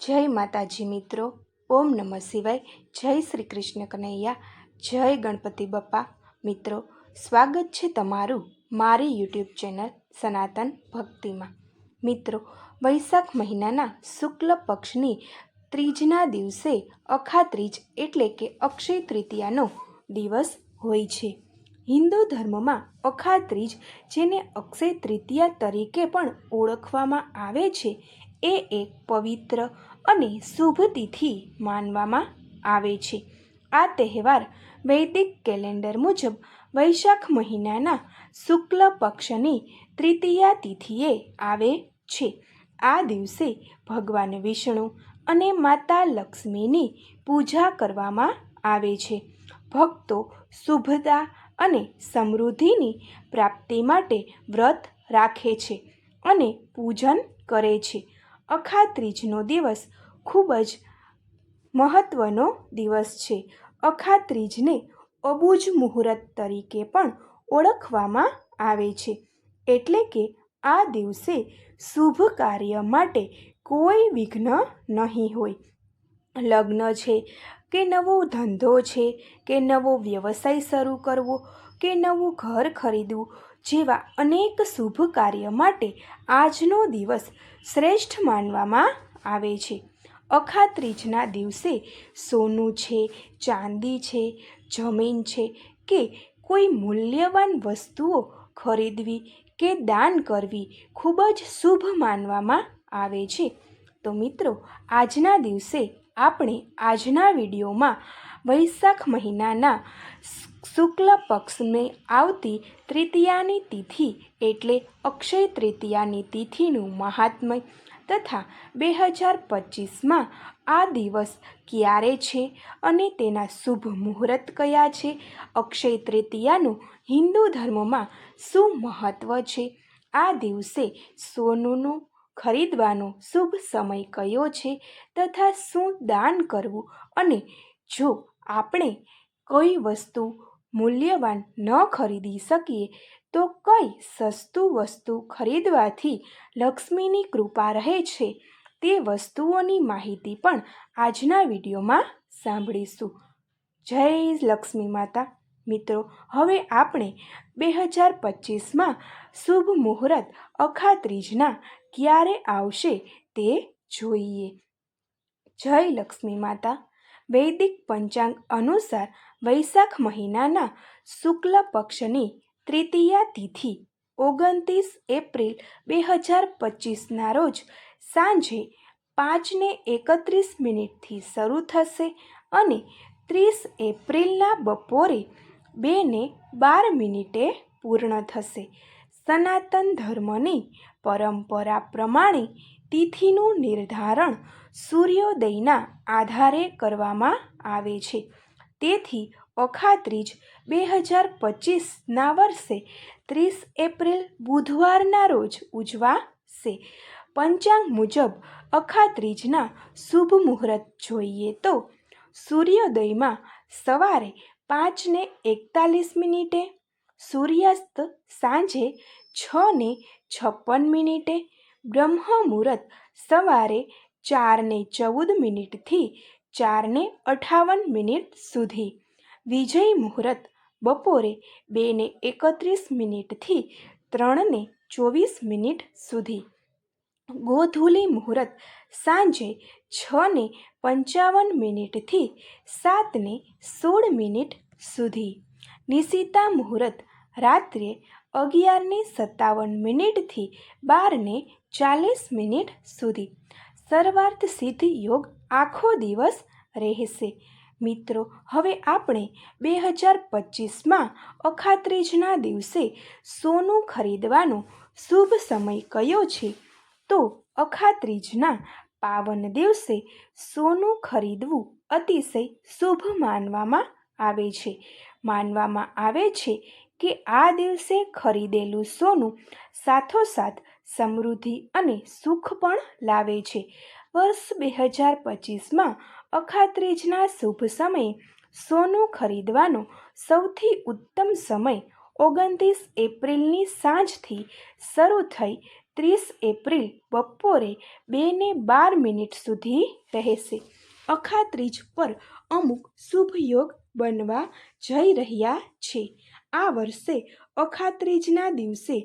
જય માતાજી મિત્રો, ઓમ નમઃ શિવાય, જય શ્રી કૃષ્ણ કનૈયા, જય ગણપતિ બપ્પા મિત્રો, સ્વાગત છે તમારું મારી યુટ્યુબ ચેનલ સનાતન ભક્તિમાં. મિત્રો, વૈશાખ મહિનાના શુક્લ પક્ષની ત્રીજના દિવસે અખાત્રીજ એટલે કે અક્ષય તૃતીયાનો દિવસ હોય છે. હિન્દુ ધર્મમાં અખાત્રીજ જેને અક્ષય તૃતીયા તરીકે પણ ઓળખવામાં આવે છે એ એક પવિત્ર અને શુભ તિથિ માનવામાં આવે છે. આ તહેવાર વૈદિક કેલેન્ડર મુજબ વૈશાખ મહિનાના શુક્લ પક્ષની તૃતીયા તિથિએ આવે છે. આ દિવસે ભગવાન વિષ્ણુ અને માતા લક્ષ્મીની પૂજા કરવામાં આવે છે. ભક્તો શુભતા અને સમૃદ્ધિની પ્રાપ્તિ માટે વ્રત રાખે છે અને પૂજન કરે છે. અખા ત્રીજનો દિવસ ખૂબ જ મહત્ત્વનો દિવસ છે. અખા ત્રીજને અબુજ મુહૂર્ત તરીકે પણ ઓળખવામાં આવે છે. એટલે કે આ દિવસે શુભ કાર્ય માટે કોઈ વિઘ્ન નહીં હોય. લગ્ન છે કે નવો ધંધો છે કે નવો વ્યવસાય શરૂ કરવો કે નવું ઘર ખરીદવું જેવા અનેક શુભ કાર્ય માટે આજનો દિવસ શ્રેષ્ઠ માનવામાં આવે છે. અખા ત્રીજના દિવસે સોનું છે, ચાંદી છે, જમીન છે કે કોઈ મૂલ્યવાન વસ્તુઓ ખરીદવી કે દાન કરવી ખૂબ જ શુભ માનવામાં આવે છે. તો મિત્રો, આજના દિવસે આપણે આજના વિડીયોમાં વૈશાખ મહિનાના શુક્લ પક્ષને આવતી તૃતીયાની તિથિ એટલે અક્ષય તૃતીયાની તિથિનું મહાત્મય તથા બે હજાર પચીસમાં આ દિવસ ક્યારે છે અને તેના શુભ મુહૂર્ત કયા છે? અક્ષય તૃતીયાનું હિન્દુ ધર્મમાં શું મહત્ત્વ છે? આ દિવસે સોનુનું ખરીદવાનો શુભ સમય કયો છે તથા શું દાન કરવું? અને જો આપણે કોઈ વસ્તુ મૂલ્યવાન ન ખરીદી શકીએ, તો કઈ સસ્તું વસ્તુ ખરીદવાથી લક્ષ્મીની કૃપા રહે છે? તે વસ્તુઓની માહિતી પણ આજના વિડીયોમાં સાંભળીશું. જય લક્ષ્મી માતા. મિત્રો, હવે આપણે બે હજાર પચીસમાં શુભ મુહૂર્ત અખા ત્રીજના ક્યારે આવશે તે જોઈએ. જય લક્ષ્મી માતા. વૈદિક પંચાંગ અનુસાર વૈશાખ મહિનાના શુક્લ પક્ષની તૃતીયા તિથિ, ઓગણત્રીસ એપ્રિલ બે હજાર પચીસના રોજ સાંજે પાંચને એકત્રીસ મિનિટથી શરૂ થશે અને ત્રીસ એપ્રિલના બપોરે બેને બાર મિનિટે પૂર્ણ થશે. સનાતન ધર્મની પરંપરા પ્રમાણે તિથિનું નિર્ધારણ સૂર્યોદયના આધારે કરવામાં આવે છે. તેથી અખાત્રીજ બે હજાર પચીસના વર્ષે ત્રીસ એપ્રિલ બુધવારના રોજ ઉજવાશે. પંચાંગ મુજબ અખાત્રીજના શુભ મુહૂર્ત જોઈએ તો સૂર્યોદયમાં સવારે પાંચને એકતાલીસ મિનિટે, સૂર્યાસ્ત સાંજે છને છપ્પન મિનિટે બ્રહ્મ મુહૂર્ત સવારે ચારને ચૌદ મિનિટથી ચારને અઠાવન મિનિટ સુધી. વિજય મુહૂર્ત બપોરે બેને એકત્રીસ મિનિટથી ત્રણને ચોવીસ મિનિટ સુધી. ગોધૂલી મુહૂર્ત સાંજે છને પંચાવન મિનિટથી સાતને સોળ મિનિટ સુધી. નિશિતા મુહૂર્ત રાત્રે અગિયારને સત્તાવન મિનિટથી બારને ચાલીસ મિનિટ સુધી. સર્વાર્થ સિદ્ધ યોગ આખો દિવસ રહેશે. મિત્રો, હવે આપણે બે હજાર પચીસમાં અખાત્રીજના દિવસે સોનું ખરીદવાનો શુભ સમય કયો છે? તો અખાત્રીજના પાવન દિવસે સોનું ખરીદવું અતિશય શુભ માનવામાં આવે છે. માનવામાં આવે છે કે આ દિવસે ખરીદેલું સોનું સાથોસાથ સમૃદ્ધિ અને સુખ પણ લાવે છે. વર્ષ બે હજાર પચીસમાં અખાત્રીજના શુભ સમયે સોનું ખરીદવાનો સૌથી ઉત્તમ સમય ઓગણત્રીસ એપ્રિલની સાંજથી શરૂ થઈ ત્રીસ એપ્રિલ બપોરે બે ને બાર મિનિટ સુધી રહેશે. અખાત્રીજ પર અમુક શુભ યોગ બનવા જઈ રહ્યા છે. આ વર્ષે અખાત્રીજના દિવસે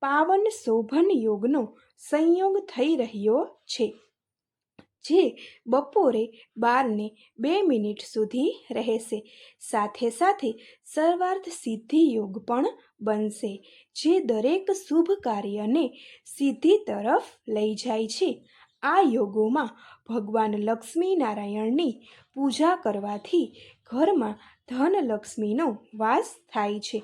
પાવન શોભન યોગનો સંયોગ થઈ રહ્યો છે. જે બપોરે બારને બે મિનિટ સુધી રહેશે. સાથે સાથે સર્વાર્થ સિદ્ધિ યોગ પણ બનશે, જે દરેક શુભ કાર્યને સિદ્ધિ તરફ લઈ જાય છે. આ યોગોમાં ભગવાન લક્ષ્મી નારાયણની પૂજા કરવાથી ઘરમાં ધનલક્ષ્મીનો વાસ થાય છે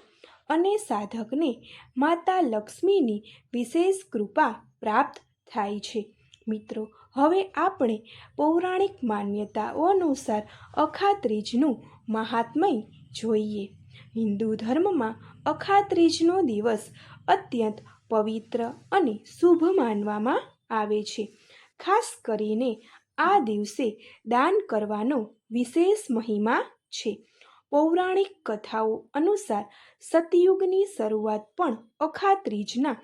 અને સાધકને માતા લક્ષ્મીની વિશેષ કૃપા પ્રાપ્ત થાય છે. મિત્રો હવે આપણે પૌરાણિક માન્યતાઓ અનુસાર અખાત્રીજનું મહાત્મય જોઈએ. હિન્દુ ધર્મમાં અખાત્રીજનો દિવસ અત્યંત પવિત્ર અને શુભ માનવામાં આવે છે. ખાસ કરીને આ દિવસે દાન કરવાનો વિશેષ મહિમા છે. પૌરાણિક કથાઓ અનુસાર સતયુગની શરૂઆત પણ અખાત્રીજના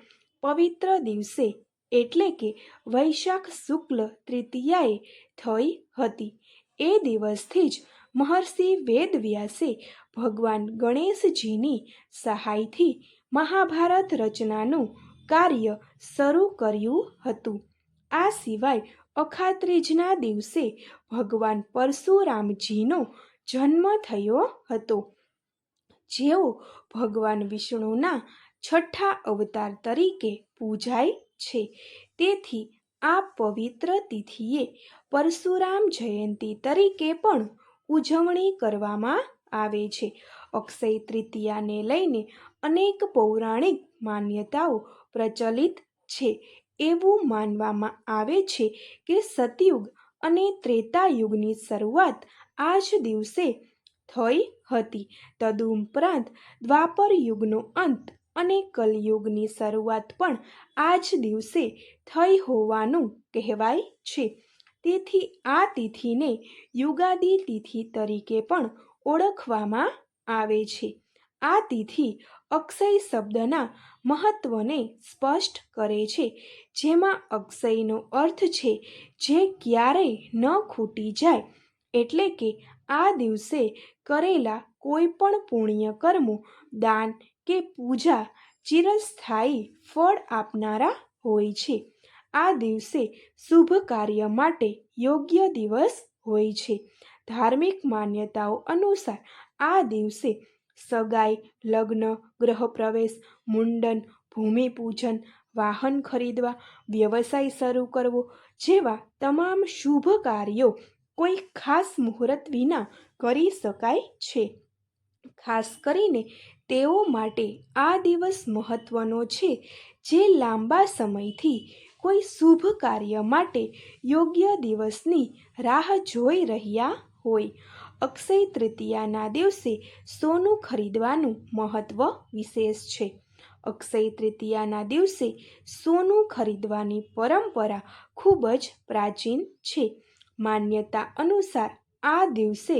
પવિત્ર દિવસે એટલે કે વૈશાખ શુક્લ તૃતીયાએ થઈ હતી. એ દિવસથી જ મહર્ષિ વેદવ્યાસે ભગવાન ગણેશજીની સહાયથી મહાભારત રચનાનું કાર્ય શરૂ કર્યું હતું. આ સિવાય અખાત્રીજના દિવસે ભગવાન પરશુરામજીનો જન્મ થયો હતો. જેઓ ભગવાન વિષ્ણુના છઠ્ઠા અવતાર તરીકે પૂજાય છે. તેથી આ પવિત્ર તિથિએ પરશુરામ જયંતી તરીકે પણ ઉજવણી કરવામાં આવે છે. અક્ષય તૃતીયાને લઈને અનેક પૌરાણિક માન્યતાઓ પ્રચલિત છે. એવું માનવામાં આવે છે કે સતયુગ અને ત્રેતાયુગની શરૂઆત આ જ દિવસે થઈ હતી. તદુપરાંત દ્વાપર યુગનો અંત અને કલયુગની શરૂઆત પણ આ જ દિવસે થઈ હોવાનું કહેવાય છે. તેથી આ તિથિને યુગાદી તિથિ તરીકે પણ ઓળખવામાં આવે છે. આ તિથિ અક્ષય શબ્દના મહત્વને સ્પષ્ટ કરે છે, જેમાં અક્ષયનો અર્થ છે, જે ક્યારેય ન ખૂટી જાય, એટલે કે આ દિવસે કરેલા કોઈ પણ પુણ્ય કર્મો દાન કે પૂજા ચિરસ્થાયી ફળ આપનારા હોય છે. આ દિવસે શુભ કાર્ય માટે યોગ્ય દિવસ હોય છે. ધાર્મિક માન્યતાઓ અનુસાર આ દિવસે સગાઈ, લગ્ન ગ્રહપ્રવેશ મુંડન, ભૂમિપૂજન, વાહન ખરીદવા, વ્યવસાય શરૂ કરવો જેવા તમામ શુભ કાર્યો કોઈ ખાસ મુહૂર્ત વિના કરી શકાય છે. ખાસ કરીને તેઓ માટે આ દિવસ મહત્વનો છે જે લાંબા સમયથી કોઈ શુભ કાર્ય માટે યોગ્ય દિવસની રાહ જોઈ રહ્યા હોય. અક્ષય તૃતીયાના દિવસે સોનું ખરીદવાનું મહત્વ વિશેષ છે. અક્ષય તૃતીયાના દિવસે સોનું ખરીદવાની પરંપરા ખૂબ જ પ્રાચીન છે. માન્યતા અનુસાર આ દિવસે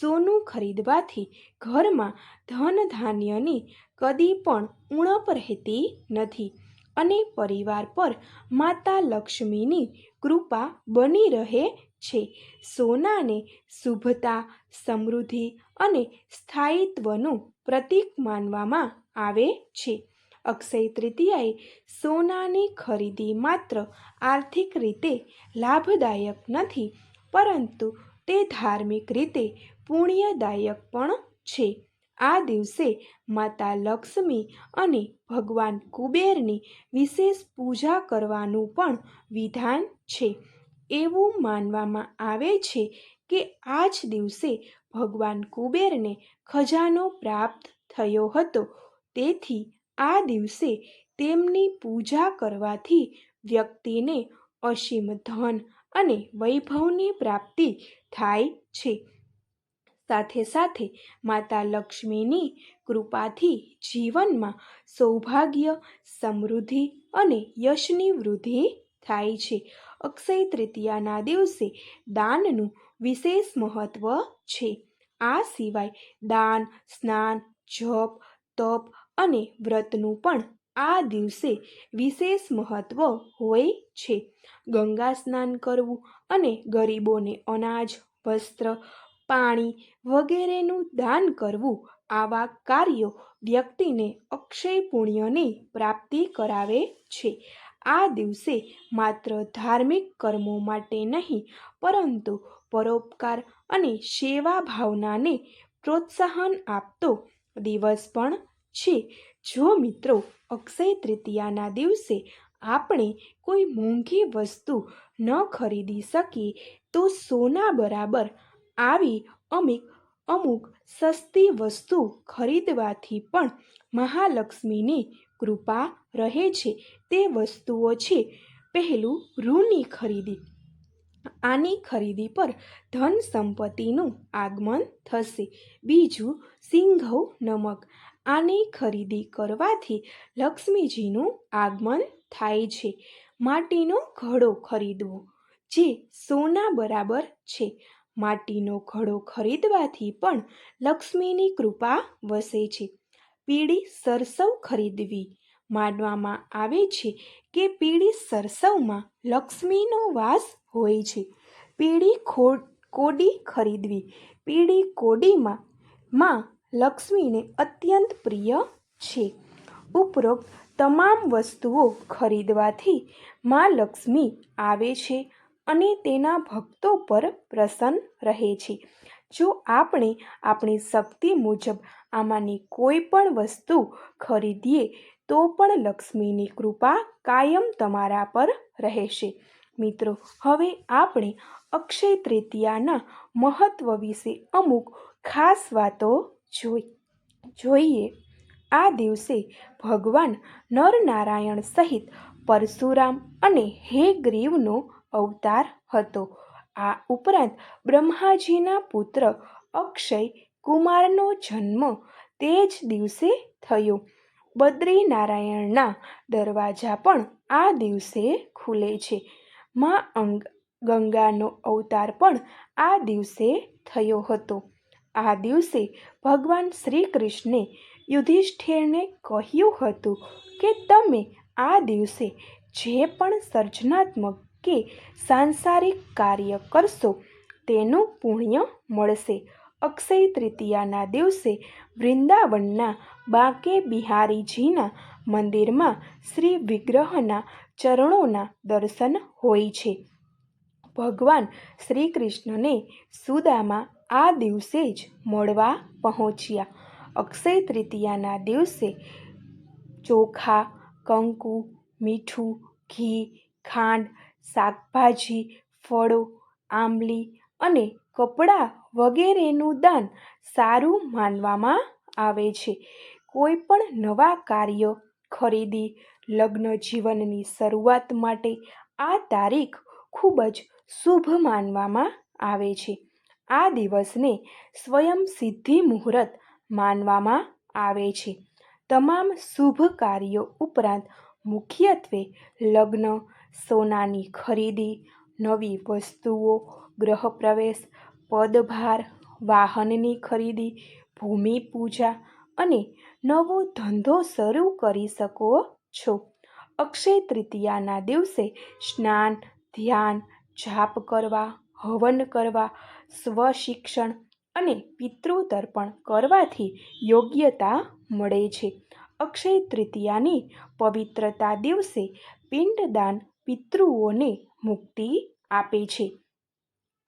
સોનું ખરીદવાથી ઘરમાં ધન ધાન્યની કદી પણ ઉણપ રહેતી નથી અને પરિવાર પર માતા લક્ષ્મીની કૃપા બની રહે છે. સોનાને શુભતા, સમૃદ્ધિ અને સ્થાયિત્વનું પ્રતીક માનવામાં આવે છે. અક્ષય તૃતીયાએ સોનાની ખરીદી માત્ર આર્થિક રીતે લાભદાયક નથી, પરંતુ તે ધાર્મિક રીતે પુણ્યદાયક પણ છે. આ દિવસે માતા લક્ષ્મી અને ભગવાન કુબેરની વિશેષ પૂજા કરવાનું પણ વિધાન છે. એવું માનવામાં આવે છે કે આ જ દિવસે ભગવાન કુબેરને ખજાનો પ્રાપ્ત થયો હતો. તેથી આ દિવસે તેમની પૂજા કરવાથી વ્યક્તિને અસીમ ધન અને વૈભવની પ્રાપ્તિ થાય છે. સાથે સાથે માતા લક્ષ્મીની કૃપાથી જીવનમાં સૌભાગ્ય, સમૃદ્ધિ અને યશની વૃદ્ધિ થાય છે. અક્ષય તૃતીયાના દિવસે દાનનું વિશેષ મહત્વ છે. આ સિવાય દાન, સ્નાન, જપ, તપ અને વ્રતનું પણ આ દિવસે વિશેષ મહત્વ હોય છે. ગંગા સ્નાન કરવું અને ગરીબોને અનાજ, વસ્ત્ર, પાણી વગેરેનું દાન કરવું આવા કાર્યો વ્યક્તિને અક્ષય પુણ્યની પ્રાપ્તિ કરાવે છે. આ દિવસે માત્ર ધાર્મિક કર્મો માટે નહીં, પરંતુ પરોપકાર અને સેવા ભાવનાને પ્રોત્સાહન આપતો દિવસ પણ છે. જો મિત્રો અક્ષય તૃતીયાના દિવસે આપણે કોઈ મોંઘી વસ્તુ ન ખરીદી શકીએ તો સોના બરાબર આવી અમુક અમુક સસ્તી વસ્તુ ખરીદવાથી પણ મહાલક્ષ્મીની કૃપા રહે છે. તે વસ્તુઓ છે પહેલું રૂની ખરીદી. આની ખરીદી પર ધન સંપત્તિનું આગમન થશે. બીજું સિંઘવ નમક. આની ખરીદી કરવાથી લક્ષ્મીજીનું આગમન થાય છે. માટીનો ઘડો ખરીદવો, જે સોના બરાબર છે. માટીનો ઘડો ખરીદવાથી પણ લક્ષ્મીની કૃપા વસે છે. પીળી સરસવ ખરીદવી, માનવામાં આવે છે કે પીળી સરસવમાં લક્ષ્મીનો વાસ હોય છે. પીળી ખો, કોડી ખરીદવી, પીળી કોડીમાં માં લક્ષ્મીને અત્યંત પ્રિય છે. ઉપરોક્ત તમામ વસ્તુઓ ખરીદવાથી માં લક્ષ્મી આવે છે અને તેના ભક્તો પર પ્રસન્ન રહે છે. જો આપણે આપણી શક્તિ મુજબ આમાંની કોઈ પણ વસ્તુ ખરીદીએ, તો પણ લક્ષ્મીની કૃપા કાયમ તમારા પર રહેશે. મિત્રો, હવે આપણે અક્ષય તૃતીયાના મહત્વ વિશે અમુક ખાસ વાતો જોઈ, જોઈએ. આ દિવસે ભગવાન નરનારાયણ સહિત પરશુરામ અને હે ગ્રીવનો અવતાર હતો. આ ઉપરાંત બ્રહ્માજીના પુત્ર અક્ષય કુમારનો જન્મ તે જ દિવસે થયો. બદ્રીનારાયણના દરવાજા પણ આ દિવસે ખુલે છે. મા અંગ ગંગાનો અવતાર પણ આ દિવસે થયો હતો. આ દિવસે ભગવાન શ્રી કૃષ્ણે યુધિષ્ઠિરને કહ્યું હતું કે તમે આ દિવસે જે પણ સર્જનાત્મક કે સાંસારિક કાર્ય કરશો, તેનું પુણ્ય મળશે. અક્ષય તૃતીયાના દિવસે વૃંદાવનના બાંકે બિહારીજીના મંદિરમાં શ્રી વિગ્રહના ચરણોના દર્શન હોય છે. ભગવાન શ્રી કૃષ્ણને સુદામા આ દિવસે જ મળવા પહોંચ્યા. અક્ષય તૃતીયાના દિવસે ચોખા, કંકુ, મીઠું, ઘી, ખાંડ, શાકભાજી, ફળો, આંબલી અને કપડાં વગેરેનું દાન સારું માનવામાં આવે છે. કોઈ પણ નવા કાર્ય ખરીદી, લગ્ન જીવનની શરૂઆત માટે આ તારીખ ખૂબ જ શુભ માનવામાં આવે છે. આ દિવસને સ્વયં સિદ્ધિ મુહૂર્ત માનવામાં આવે છે. તમામ શુભ કાર્યો ઉપરાંત મુખ્યત્વે લગ્ન, સોનાની ખરીદી, નવી વસ્તુઓ ગૃહપ્રવેશ પદભાર, વાહનની ખરીદી, ભૂમિ પૂજા અને નવો ધંધો શરૂ કરી શકો છો. અક્ષય તૃતીયાના દિવસે સ્નાન, ધ્યાન, જાપ કરવા, હવન કરવા સ્વશિક્ષણ અને પિતૃતર્પણ કરવાથી યોગ્યતા મળે છે. અક્ષય તૃતીયાની પવિત્રતા દિવસે પિંડદાન પિતૃઓને મુક્તિ આપે છે.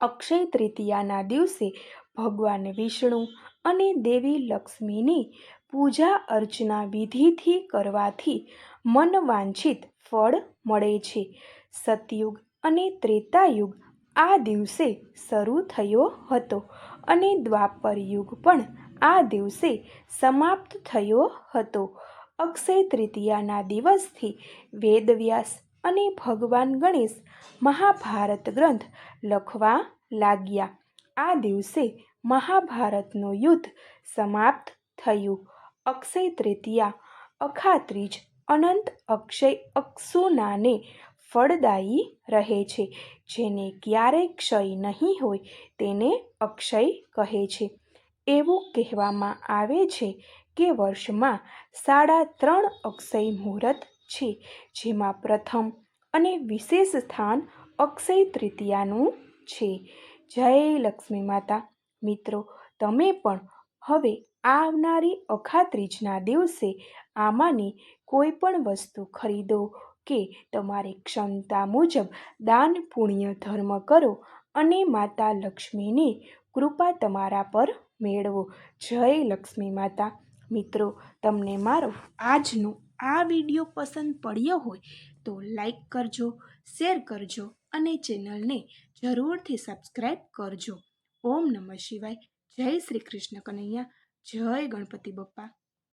અક્ષય તૃતીયાના દિવસે ભગવાન વિષ્ણુ અને દેવી લક્ષ્મીની પૂજા અર્ચના વિધિથી કરવાથી મનવાંછિત ફળ મળે છે. સતયુગ અને ત્રેતાયુગ આ દિવસે શરૂ થયો હતો અને દ્વાપર યુગ પણ આ દિવસે સમાપ્ત થયો હતો. અક્ષય તૃતીયાના દિવસથી વેદવ્યાસ અને ભગવાન ગણેશ મહાભારત ગ્રંથ લખવા લાગ્યા. આ દિવસે મહાભારતનું યુદ્ધ સમાપ્ત થયું. અક્ષય તૃતીયા અખાત્રીજ અનંત અક્ષય અક્ષુનાને ફળદાયી રહે છે. જેને ક્યારેય ક્ષય નહીં હોય તેને અક્ષય કહે છે. એવું કહેવામાં આવે છે કે વર્ષમાં સાડા ત્રણ અક્ષય મુહૂર્ત છે, જેમાં પ્રથમ અને વિશેષ સ્થાન અક્ષય તૃતીયાનું છે. જય લક્ષ્મી માતા. મિત્રો, તમે પણ હવે આવનારી અખાત્રીજના દિવસે આમાંની કોઈ પણ વસ્તુ ખરીદો કે તમારી ક્ષમતા મુજબ દાન પુણ્ય ધર્મ કરો અને માતા લક્ષ્મીની કૃપા તમારા પર મેળવો. જય લક્ષ્મી માતા. મિત્રો, તમને મારો આજનો આ વીડિયો પસંદ પડ્યો હોય તો લાઈક કરજો, શેર કરજો અને ચેનલને જરૂરથી સબસ્ક્રાઈબ કરજો. ઓમ નમઃ શિવાય. જય શ્રી કૃષ્ણ કનૈયા. જય ગણપતિ બપ્પા.